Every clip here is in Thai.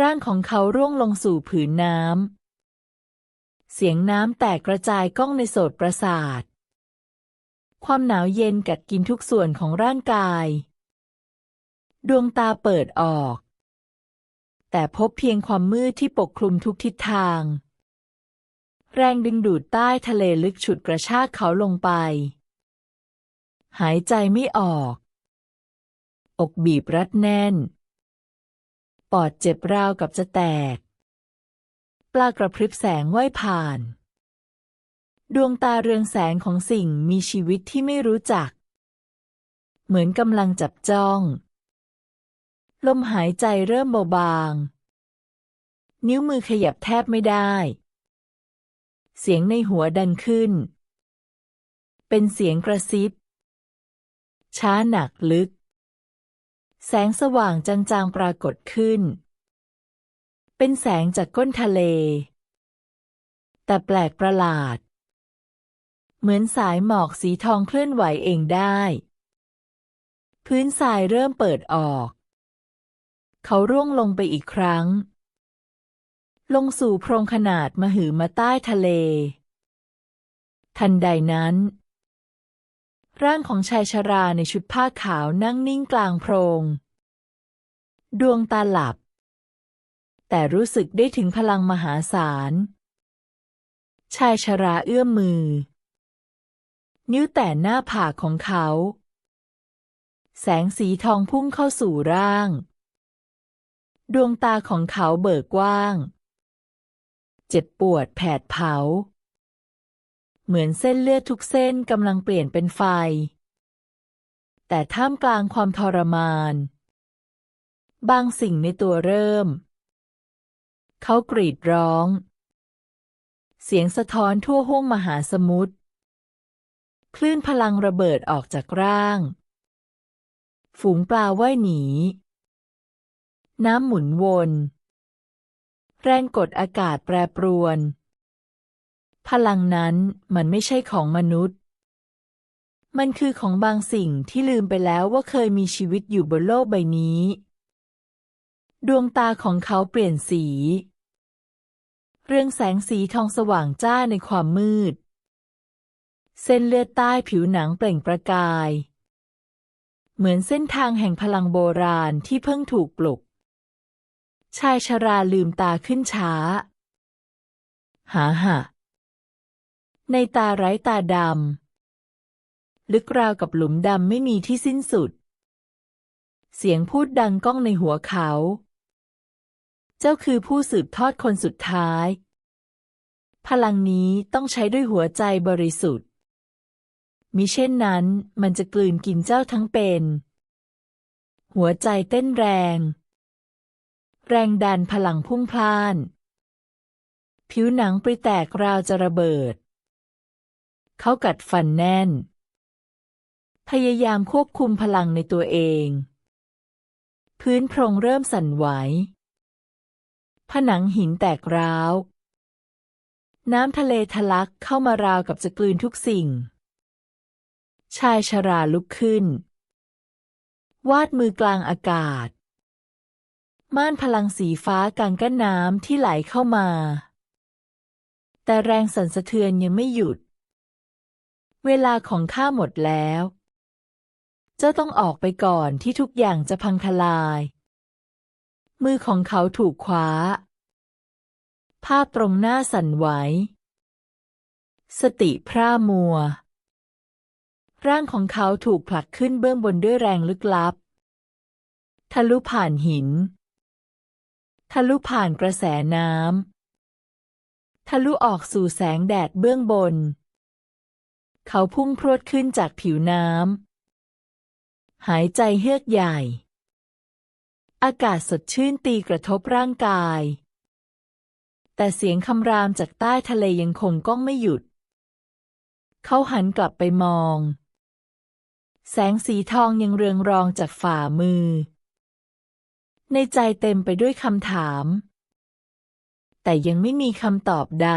ร่างของเขาร่วงลงสู่ผืนน้ำ เสียงน้ำแตกกระจายก้องในโสตประสาท ความหนาวเย็นกัดกินทุกส่วนของร่างกาย ดวงตาเปิดออก แต่พบเพียงความมืดที่ปกคลุมทุกทิศทาง แรงดึงดูดใต้ทะเลลึกฉุดกระชากเขาลงไป หายใจไม่ออก อกบีบรัดแน่น ปอดเจ็บราวกับจะแตก ปลากระพริบแสงว่ายผ่าน ดวงตาเรืองแสงของสิ่งมีชีวิตที่ไม่รู้จัก เหมือนกำลังจับจ้อง ลมหายใจเริ่มเบาบาง นิ้วมือขยับแทบไม่ได้ เสียงในหัวดันขึ้น เป็นเสียงกระซิบ ช้าหนักลึก แสงสว่างจางๆปรากฏขึ้น เป็นแสงจากก้นทะเล แต่แปลกประหลาด เหมือนสายหมอกสีทองเคลื่อนไหวเองได้ พื้นทรายเริ่มเปิดออก เขาร่วงลงไปอีกครั้ง ลงสู่โพรงขนาดมหึมาใต้ทะเล ทันใดนั้น ร่างของชายชราในชุดผ้าขาวนั่งนิ่งกลางโพรง ดวงตาหลับ แต่รู้สึกได้ถึงพลังมหาศาล ชายชราเอื้อมมือ นิ้วแต่หน้าผากของเขา แสงสีทองพุ่งเข้าสู่ร่าง ดวงตาของเขาเบิกกว้าง เจ็บปวดแผดเผา เหมือนเส้นเลือดทุกเส้นกำลังเปลี่ยนเป็นไฟ แต่ท่ามกลางความทรมาน บางสิ่งในตัวเริ่ม เขากรีดร้อง เสียงสะท้อนทั่วห้วงมหาสมุทรคลื่นพลังระเบิดออกจากร่าง ฝูงปลาว่ายหนี น้ำหมุนวน แรงกดอากาศแปรปรวน พลังนั้นมันไม่ใช่ของมนุษย์ มันคือของบางสิ่งที่ลืมไปแล้วว่าเคยมีชีวิตอยู่บนโลกใบนี้ ดวงตาของเขาเปลี่ยนสี เรื่องแสงสีทองสว่างจ้าในความมืด เส้นเลือดใต้ผิวหนังเปล่งประกาย เหมือนเส้นทางแห่งพลังโบราณที่เพิ่งถูกปลุก ชายชราลืมตาขึ้นช้าหาหะ ในตาไร้ตาดำ ลึกราวกับหลุมดำไม่มีที่สิ้นสุด เสียงพูดดังก้องในหัวเขา เจ้าคือผู้สืบทอดคนสุดท้าย พลังนี้ต้องใช้ด้วยหัวใจบริสุทธิ์ มิเช่นนั้นมันจะกลืนกินเจ้าทั้งเป็น หัวใจเต้นแรง แรงดันพลังพุ่งพล่าน ผิวหนังปริแตกราวจะระเบิด เขากัดฟันแน่น พยายามควบคุมพลังในตัวเอง พื้นโพรงเริ่มสั่นไหว ผนังหินแตกร้าว น้ำทะเลทะลักเข้ามาราวกับจะกลืนทุกสิ่ง ชายชราลุกขึ้น วาดมือกลางอากาศ ม่านพลังสีฟ้ากางกั้นน้ำที่ไหลเข้ามา แต่แรงสั่นสะเทือนยังไม่หยุด เวลาของข้าหมดแล้ว เจ้าต้องออกไปก่อนที่ทุกอย่างจะพังทลาย มือของเขาถูกคว้า ภาพตรงหน้าสั่นไหว สติพร่ามัว ร่างของเขาถูกผลักขึ้นเบื้องบนด้วยแรงลึกลับ ทะลุผ่านหิน ทะลุผ่านกระแสน้ำทะลุออกสู่แสงแดดเบื้องบน เขาพุ่งพรวดขึ้นจากผิวน้ำ หายใจเฮือกใหญ่ อากาศสดชื่นตีกระทบร่างกาย แต่เสียงคำรามจากใต้ทะเลยังคงก้องไม่หยุด เขาหันกลับไปมอง แสงสีทองยังเรืองรองจากฝ่ามือ ในใจเต็มไปด้วยคำถาม แต่ยังไม่มีคำตอบใด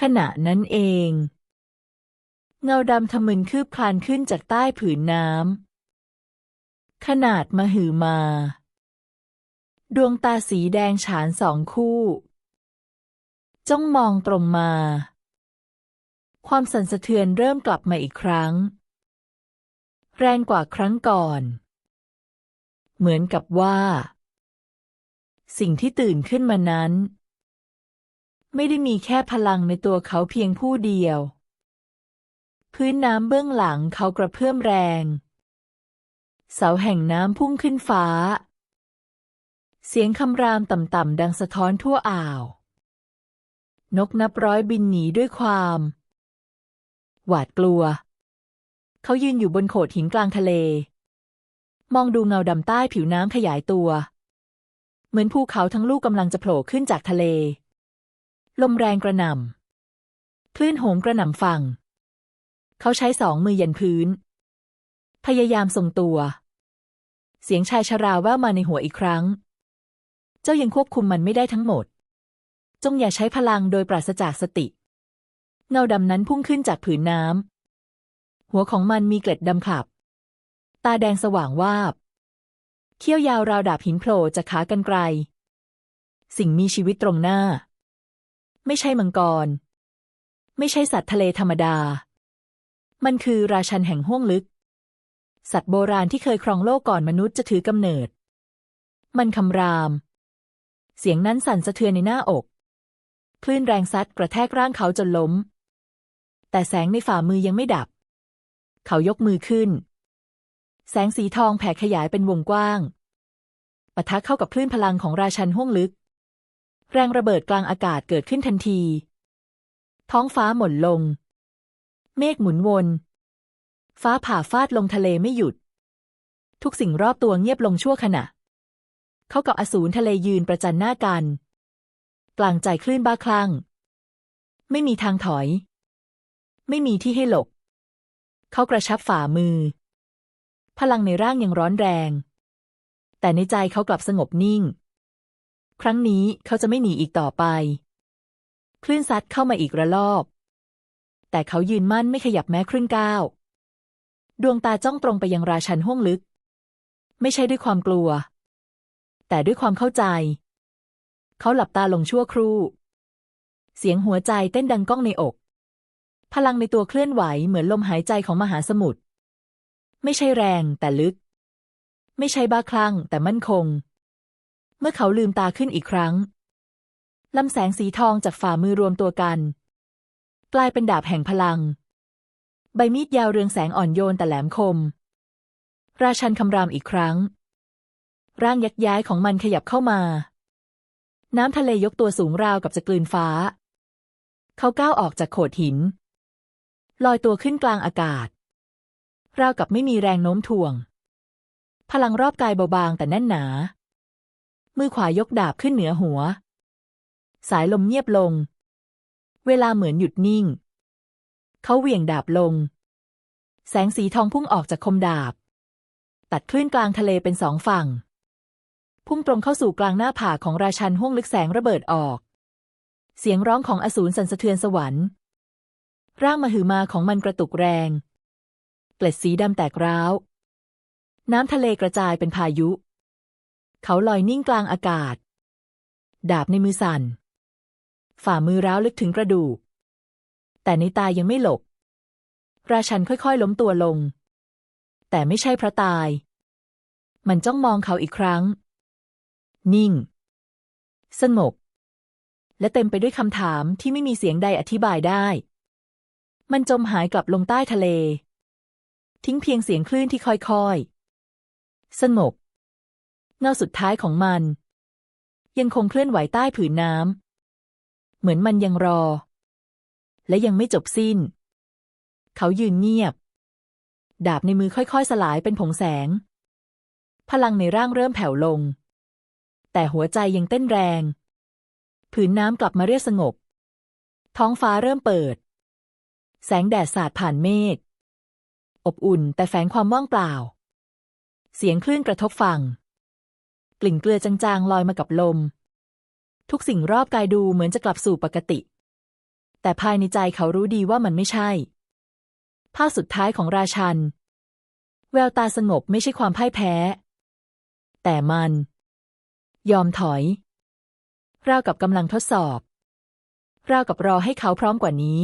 ขณะนั้นเอง เงาดำทะมึนคืบคลานขึ้นจากใต้ผืนน้ำขนาดมหึมา ดวงตาสีแดงฉานสองคู่ จ้องมองตรงมา ความสั่นสะเทือนเริ่มกลับมาอีกครั้ง แรงกว่าครั้งก่อน เหมือนกับว่า สิ่งที่ตื่นขึ้นมานั้น ไม่ได้มีแค่พลังในตัวเขาเพียงผู้เดียว พื้นน้ำเบื้องหลังเขากระเพื่อมแรง เสาแห่งน้ำพุ่งขึ้นฟ้า เสียงคำรามต่ำๆดังสะท้อนทั่วอ่าว นกนับร้อยบินหนีด้วยความ หวาดกลัว เขายืนอยู่บนโขดหินกลางทะเล มองดูเงาดำใต้ผิวน้ำขยายตัว เหมือนภูเขาทั้งลูกกำลังจะโผล่ขึ้นจากทะเล ลมแรงกระหน่ำคลื่นโหมกระหน่ำฝั่ง เขาใช้สองมือยันพื้น พยายามทรงตัว เสียงชายชราแว่วมาในหัวอีกครั้ง เจ้ายังควบคุมมันไม่ได้ทั้งหมด จงอย่าใช้พลังโดยปราศจากสติ เงาดำนั้นพุ่งขึ้นจากผืนน้ำ หัวของมันมีเกล็ดดำขับ ตาแดงสว่างวาบ เขี้ยวยาวราวดาบหินโผล่จากขากรรไกรสิ่งมีชีวิตตรงหน้า ไม่ใช่มังกร ไม่ใช่สัตว์ทะเลธรรมดา มันคือราชันแห่งห้วงลึก สัตว์โบราณที่เคยครองโลกก่อนมนุษย์จะถือกำเนิด มันคำราม เสียงนั้นสั่นสะเทือนในหน้าอก คลื่นแรงซัดกระแทกร่างเขาจนล้ม แต่แสงในฝ่ามือยังไม่ดับ เขายกมือขึ้น แสงสีทองแผ่ขยายเป็นวงกว้างปะทะเข้ากับคลื่นพลังของราชันห้วงลึก แรงระเบิดกลางอากาศเกิดขึ้นทันที ท้องฟ้าหม่นลง เมฆหมุนวน ฟ้าผ่าฟาดลงทะเลไม่หยุด ทุกสิ่งรอบตัวเงียบลงชั่วขณะ เขากับอสูรทะเลยืนประจันหน้ากัน กลางใจคลื่นบ้าคลั่ง ไม่มีทางถอย ไม่มีที่ให้หลบ เขากระชับฝ่ามือ พลังในร่างยังร้อนแรง แต่ในใจเขากลับสงบนิ่ง ครั้งนี้เขาจะไม่หนีอีกต่อไป คลื่นซัดเข้ามาอีกระลอก แต่เขายืนมั่นไม่ขยับแม้ครึ่งก้าว ดวงตาจ้องตรงไปยังราชันห้วงลึก ไม่ใช่ด้วยความกลัว แต่ด้วยความเข้าใจ เขาหลับตาลงชั่วครู่ เสียงหัวใจเต้นดังก้องในอก พลังในตัวเคลื่อนไหวเหมือนลมหายใจของมหาสมุทร ไม่ใช่แรงแต่ลึก ไม่ใช่บ้าคลั่งแต่มั่นคง เมื่อเขาลืมตาขึ้นอีกครั้งลำแสงสีทองจากฝ่ามือรวมตัวกัน กลายเป็นดาบแห่งพลัง ใบมีดยาวเรืองแสงอ่อนโยนแต่แหลมคม ราชันคำรามอีกครั้ง ร่างยักย้ายของมันขยับเข้ามา น้ำทะเลยกตัวสูงราวกับจะกลืนฟ้า เขาก้าวออกจากโขดหิน ลอยตัวขึ้นกลางอากาศ ราวกับไม่มีแรงโน้มถ่วง พลังรอบกายเบาบางแต่แน่นหนา มือขวายกดาบขึ้นเหนือหัว สายลมเงียบลง เวลาเหมือนหยุดนิ่ง เขาเหวี่ยงดาบลง แสงสีทองพุ่งออกจากคมดาบ ตัดคลื่นกลางทะเลเป็นสองฝั่ง พุ่งตรงเข้าสู่กลางหน้าผาของราชันห้วงลึกแสงระเบิดออก เสียงร้องของอสูรสั่นสะเทือนสวรรค์ ร่างมหึมาของมันกระตุกแรง เกล็ดสีดำแตกร้าว น้ำทะเลกระจายเป็นพายุ เขาลอยนิ่งกลางอากาศ ดาบในมือสั่น ฝ่ามือร้าวลึกถึงกระดูก แต่ในตายังไม่หลบ ราชันค่อยๆ ล้มตัวลง แต่ไม่ใช่พระตาย มันจ้องมองเขาอีกครั้ง นิ่ง สงบ และเต็มไปด้วยคำถามที่ไม่มีเสียงใดอธิบายได้ มันจมหายกลับลงใต้ทะเล ทิ้งเพียงเสียงคลื่นที่ค่อยๆ สงบเงาสุดท้ายของมัน ยังคงเคลื่อนไหวใต้ผืนน้ำ เหมือนมันยังรอ และยังไม่จบสิ้น เขายืนเงียบ ดาบในมือค่อยๆ สลายเป็นผงแสง พลังในร่างเริ่มแผ่วลง แต่หัวใจยังเต้นแรง ผืนน้ำกลับมาเรียบสงบ ท้องฟ้าเริ่มเปิด แสงแดดสาดผ่านเมฆ อบอุ่นแต่แฝงความว่างเปล่า เสียงคลื่นกระทบฝั่ง กลิ่นเกลือจางๆลอยมากับลม ทุกสิ่งรอบกายดูเหมือนจะกลับสู่ปกติ แต่ภายในใจเขารู้ดีว่ามันไม่ใช่ ภาพสุดท้ายของราชัน แววตาสงบไม่ใช่ความพ่ายแพ้ แต่มัน ยอมถอยราวกับกำลังทดสอบราวกับรอให้เขาพร้อมกว่านี้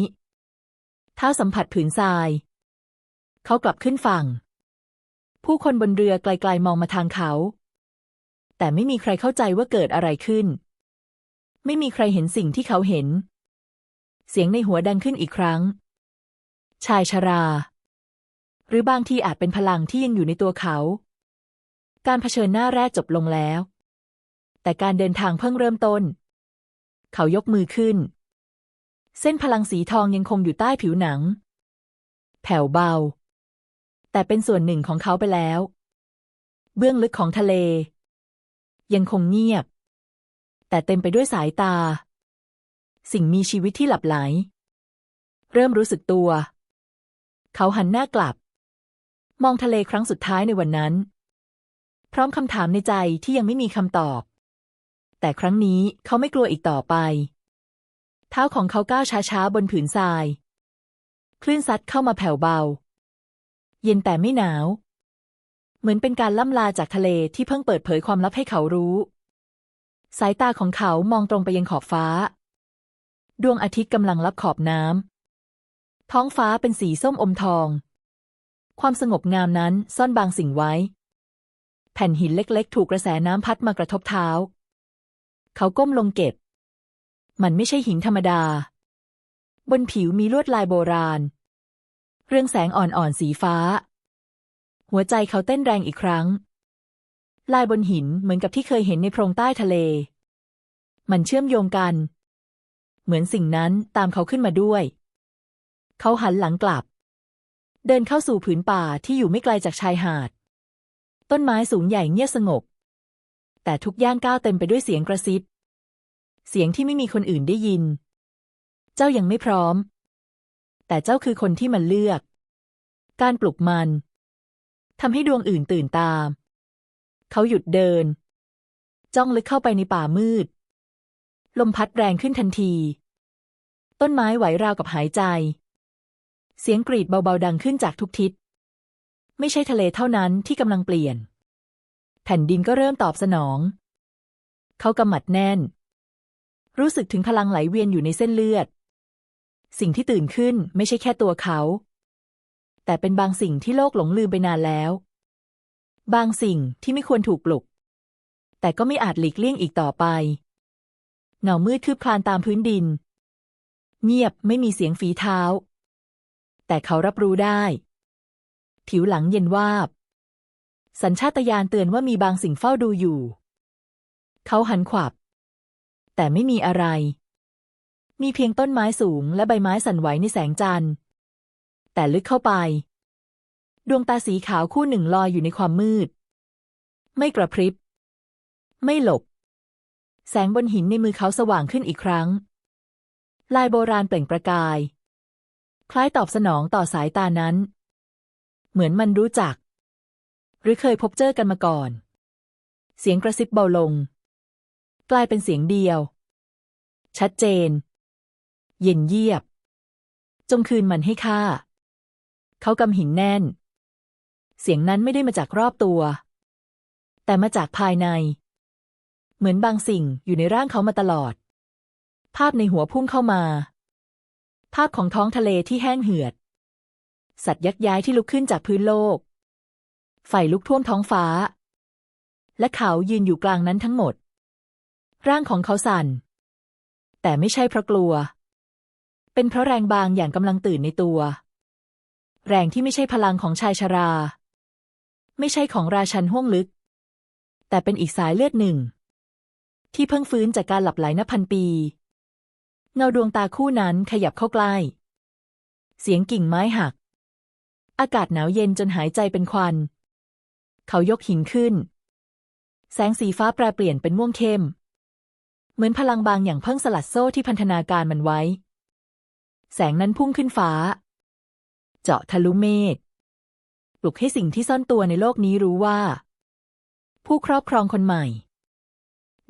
เท้าสัมผัสผืนทราย เขากลับขึ้นฝั่ง ผู้คนบนเรือไกลๆมองมาทางเขา แต่ไม่มีใครเข้าใจว่าเกิดอะไรขึ้น ไม่มีใครเห็นสิ่งที่เขาเห็น เสียงในหัวดังขึ้นอีกครั้ง ชายชรา หรือบางทีอาจเป็นพลังที่ยังอยู่ในตัวเขา การเผชิญหน้าแรกจบลงแล้ว แต่การเดินทางเพิ่งเริ่มต้น เขายกมือขึ้น เส้นพลังสีทองยังคงอยู่ใต้ผิวหนัง แผ่วเบา แต่เป็นส่วนหนึ่งของเขาไปแล้ว เบื้องลึกของทะเล ยังคงเงียบ แต่เต็มไปด้วยสายตา สิ่งมีชีวิตที่หลับไหล เริ่มรู้สึกตัว เขาหันหน้ากลับ มองทะเลครั้งสุดท้ายในวันนั้น พร้อมคำถามในใจที่ยังไม่มีคำตอบ แต่ครั้งนี้เขาไม่กลัวอีกต่อไป เท้าของเขาก้าวช้าๆบนผืนทราย คลื่นซัดเข้ามาแผ่วเบา เย็นแต่ไม่หนาว เหมือนเป็นการล่ำลาจากทะเลที่เพิ่งเปิดเผยความลับให้เขารู้ สายตาของเขามองตรงไปยังขอบฟ้า ดวงอาทิตย์กำลังลับขอบน้ำ ท้องฟ้าเป็นสีส้มอมทอง ความสงบงามนั้นซ่อนบางสิ่งไว้ แผ่นหินเล็กๆ ถูกกระแสน้ำพัดมากระทบเท้า เขาก้มลงเก็บ มันไม่ใช่หินธรรมดา บนผิวมีลวดลายโบราณ เรื่องแสงอ่อนๆสีฟ้า หัวใจเขาเต้นแรงอีกครั้ง ลายบนหินเหมือนกับที่เคยเห็นในโพรงใต้ทะเล มันเชื่อมโยงกัน เหมือนสิ่งนั้นตามเขาขึ้นมาด้วย เขาหันหลังกลับ เดินเข้าสู่ผืนป่าที่อยู่ไม่ไกลจากชายหาด ต้นไม้สูงใหญ่เงียบสงบ แต่ทุกย่างก้าวเต็มไปด้วยเสียงกระซิบ เสียงที่ไม่มีคนอื่นได้ยิน เจ้ายังไม่พร้อม แต่เจ้าคือคนที่มันเลือก การปลุกมันทำให้ดวงอื่นตื่นตาม เขาหยุดเดิน จ้องลึกเข้าไปในป่ามืด ลมพัดแรงขึ้นทันที ต้นไม้ไหวราวกับหายใจ เสียงกรีดเบาๆดังขึ้นจากทุกทิศ ไม่ใช่ทะเลเท่านั้นที่กำลังเปลี่ยน แผ่นดินก็เริ่มตอบสนอง เขากำหมัดแน่น รู้สึกถึงพลังไหลเวียนอยู่ในเส้นเลือด สิ่งที่ตื่นขึ้นไม่ใช่แค่ตัวเขา แต่เป็นบางสิ่งที่โลกหลงลืมไปนานแล้ว บางสิ่งที่ไม่ควรถูกปลุก แต่ก็ไม่อาจหลีกเลี่ยงอีกต่อไป เงามืดคืบคลานตามพื้นดิน เงียบไม่มีเสียงฝีเท้า แต่เขารับรู้ได้ ผิวหลังเย็นวาบ สัญชาตญาณเตือนว่ามีบางสิ่งเฝ้าดูอยู่ เขาหันขวับ แต่ไม่มีอะไร มีเพียงต้นไม้สูงและใบไม้สั่นไหวในแสงจันทร์ แต่ลึกเข้าไป ดวงตาสีขาวคู่หนึ่งลอยอยู่ในความมืด ไม่กระพริบ ไม่หลบ แสงบนหินในมือเขาสว่างขึ้นอีกครั้ง ลายโบราณเปล่งประกาย คล้ายตอบสนองต่อสายตานั้น เหมือนมันรู้จัก หรือเคยพบเจอกันมาก่อน เสียงกระซิบเบาลง กลายเป็นเสียงเดียว ชัดเจน เย็นเยียบ จงคืนมันให้ข้าเขากำหินแน่น เสียงนั้นไม่ได้มาจากรอบตัว แต่มาจากภายใน เหมือนบางสิ่งอยู่ในร่างเขามาตลอด ภาพในหัวพุ่งเข้ามา ภาพของท้องทะเลที่แห้งเหือด สัตว์ยักษ์ย้ายที่ลุกขึ้นจากพื้นโลก ไฟลุกท่วมท้องฟ้า และเขายืนอยู่กลางนั้นทั้งหมด ร่างของเขาสั่น แต่ไม่ใช่เพราะกลัว เป็นเพราะแรงบางอย่างกำลังตื่นในตัว แรงที่ไม่ใช่พลังของชายชรา ไม่ใช่ของราชันห้วงลึก แต่เป็นอีกสายเลือดหนึ่ง ที่เพิ่งฟื้นจากการหลับไหลนับพันปี เงาดวงตาคู่นั้นขยับเข้าใกล้ เสียงกิ่งไม้หัก อากาศหนาวเย็นจนหายใจเป็นควัน เขายกหินขึ้น แสงสีฟ้าแปรเปลี่ยนเป็นม่วงเข้ม เหมือนพลังบางอย่างเพิ่งสลัดโซ่ที่พันธนาการมันไว้ แสงนั้นพุ่งขึ้นฟ้า เจาะทะลุเมฆ ปลุกให้สิ่งที่ซ่อนตัวในโลกนี้รู้ว่า ผู้ครอบครองคนใหม่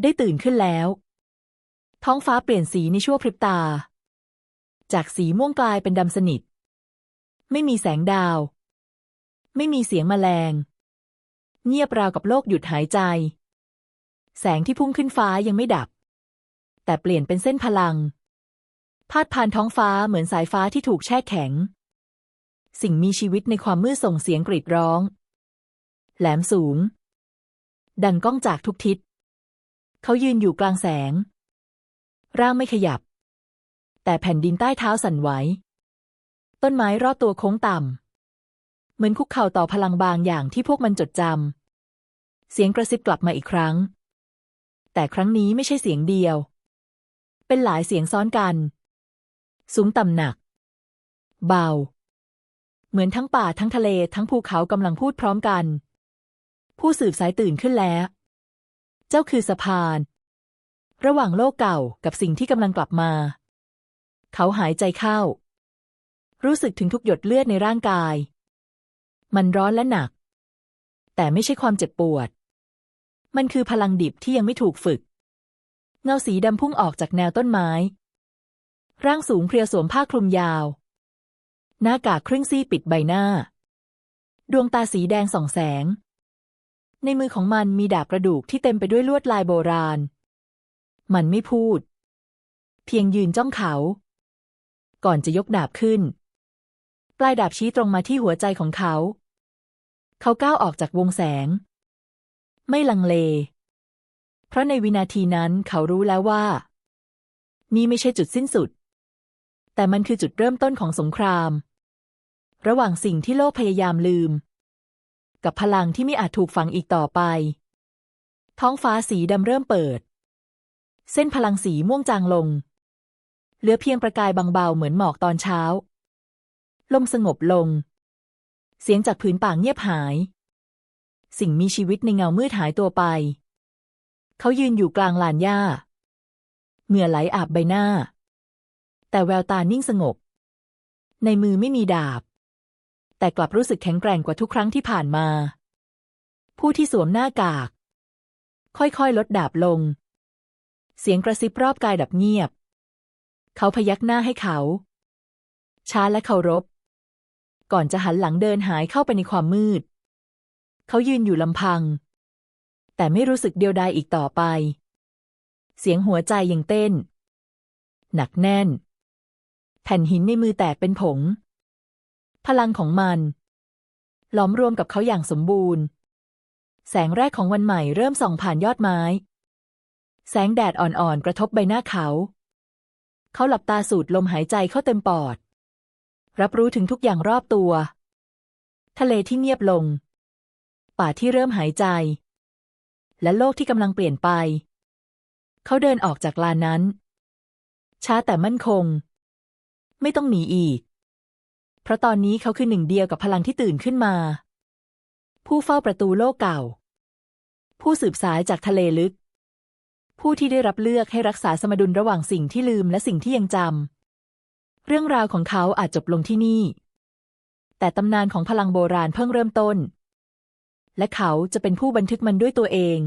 ได้ตื่นขึ้นแล้ว ท้องฟ้าเปลี่ยนสีในชั่วพริบตา จากสีม่วงกลายเป็นดำสนิท ไม่มีแสงดาว ไม่มีเสียงแมลง เงียบราวกับโลกหยุดหายใจ แสงที่พุ่งขึ้นฟ้ายังไม่ดับ แต่เปลี่ยนเป็นเส้นพลัง พาดผ่านท้องฟ้าเหมือนสายฟ้าที่ถูกแช่แข็ง สิ่งมีชีวิตในความมืดส่งเสียงกรีดร้อง แหลมสูง ดังก้องจากทุกทิศ เขายืนอยู่กลางแสง ร่างไม่ขยับ แต่แผ่นดินใต้เท้าสั่นไหว ต้นไม้รอบตัวโค้งต่ำ เหมือนคุกเข่าต่อพลังบางอย่างที่พวกมันจดจำ เสียงกระซิบกลับมาอีกครั้ง แต่ครั้งนี้ไม่ใช่เสียงเดียว เป็นหลายเสียงซ้อนกัน สูงต่ำหนัก เบา เหมือนทั้งป่าทั้งทะเลทั้งภูเขากำลังพูดพร้อมกัน ผู้สืบสายตื่นขึ้นแล้ว เจ้าคือสะพาน ระหว่างโลกเก่ากับสิ่งที่กำลังกลับมา เขาหายใจเข้า รู้สึกถึงทุกหยดเลือดในร่างกาย มันร้อนและหนัก แต่ไม่ใช่ความเจ็บปวด มันคือพลังดิบที่ยังไม่ถูกฝึก เงาสีดำพุ่งออกจากแนวต้นไม้ ร่างสูงเพรียวสวมผ้าคลุมยาว หน้ากากครึ่งซี่ปิดใบหน้า ดวงตาสีแดงส่องแสง ในมือของมันมีดาบกระดูกที่เต็มไปด้วยลวดลายโบราณ มันไม่พูด เพียงยืนจ้องเขา ก่อนจะยกดาบขึ้น ปลายดาบชี้ตรงมาที่หัวใจของเขา เขาก้าวออกจากวงแสง ไม่ลังเล เพราะในวินาทีนั้นเขารู้แล้วว่า นี่ไม่ใช่จุดสิ้นสุดแต่มันคือจุดเริ่มต้นของสงคราม ระหว่างสิ่งที่โลกพยายามลืม กับพลังที่ไม่อาจถูกฝังอีกต่อไป ท้องฟ้าสีดำเริ่มเปิด เส้นพลังสีม่วงจางลง เหลือเพียงประกายบางเบาเหมือนหมอกตอนเช้า ลมสงบลง เสียงจากผืนป่าเงียบหาย สิ่งมีชีวิตในเงามืดหายตัวไป เขายืนอยู่กลางลานหญ้าเหงื่อไหลอาบใบหน้า แต่แววตานิ่งสงบ ในมือไม่มีดาบ แต่กลับรู้สึกแข็งแกร่งกว่าทุกครั้งที่ผ่านมา ผู้ที่สวมหน้ากาก ค่อยๆ ลดดาบลง เสียงกระซิบรอบกายดับเงียบ เขาพยักหน้าให้เขา ช้าและเคารพ ก่อนจะหันหลังเดินหายเข้าไปในความมืด เขายืนอยู่ลำพัง แต่ไม่รู้สึกเดียวดายอีกต่อไป เสียงหัวใจยังเต้น หนักแน่น แผ่นหินในมือแตกเป็นผง พลังของมัน หลอมรวมกับเขาอย่างสมบูรณ์ แสงแรกของวันใหม่เริ่มส่องผ่านยอดไม้ แสงแดดอ่อนๆ กระทบใบหน้าเขา เขาหลับตาสูดลมหายใจเข้าเต็มปอด รับรู้ถึงทุกอย่างรอบตัว ทะเลที่เงียบลง ป่าที่เริ่มหายใจ และโลกที่กำลังเปลี่ยนไป เขาเดินออกจากลานนั้น ช้าแต่มั่นคง ไม่ต้องหนีอีก เพราะตอนนี้เขาคือหนึ่งเดียวกับพลังที่ตื่นขึ้นมา ผู้เฝ้าประตูโลกเก่า ผู้สืบสายจากทะเลลึก ผู้ที่ได้รับเลือกให้รักษาสมดุลระหว่างสิ่งที่ลืมและสิ่งที่ยังจำเรื่องราวของเขาอาจจบลงที่นี่ แต่ตำนานของพลังโบราณเพิ่งเริ่มต้น และเขาจะเป็นผู้บันทึกมันด้วยตัวเอง